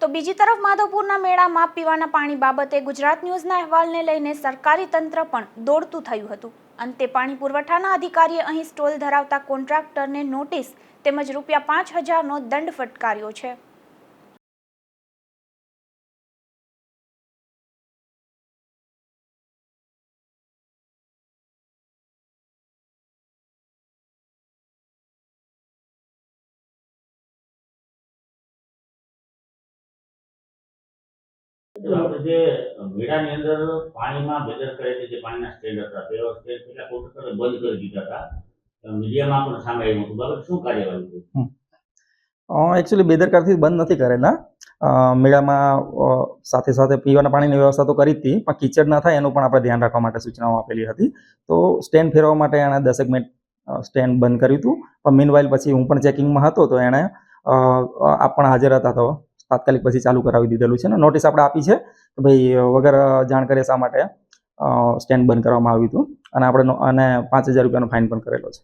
તો બીજી તરફ માધવપુરના મેળામાં પીવાના પાણી બાબતે ગુજરાત ન્યૂઝના અહેવાલને લઈને સરકારી તંત્ર પણ દોડતું થયું હતું. અંતે પાણી પુરવઠાના અધિકારીએ અહીં સ્ટોલ ધરાવતા કોન્ટ્રાક્ટરને નોટિસ તેમજ રૂપિયા પાંચ હજારનો દંડ ફટકાર્યો છે. તો આપણે જે મેળાની અંદર પાણીમાં જે પાણીના સ્ટેન્ડ હતા તે વખતે પેલા કોન્ટ્રાક્ટરે બંધ કરી દીધા હતા. મીડિયામાં પણ સામે હતું બાબત શું કાર્યવાહી હતી એકચ્યુઅલી બેદરકારથી બંધ નથી કરેલા. મેળામાં સાથે સાથે પીવાના પાણીની વ્યવસ્થા તો કરી જ હતી, પણ કિચડ ના થાય એનું પણ આપણે ધ્યાન રાખવા માટે સૂચનાઓ આપેલી હતી. તો સ્ટેન્ડ ફેરવવા માટે એણે દસેક મિનિટ સ્ટેન્ડ બંધ કર્યું હતું. પણ મીનવાઇલ પછી હું પણ ચેકિંગમાં હતો, તો એણે આપ પણ હાજર હતા તો તાત્કાલિક પછી ચાલુ કરાવી દીધેલું છે અને નોટિસ આપણે આપી છે કે ભાઈ વગર જાણ કરે શા માટે સ્ટેન્ડ બંધ કરવામાં આવ્યું હતું અને આપણે અને પાંચ હજાર રૂપિયાનો ફાઇન પણ કરેલો છે.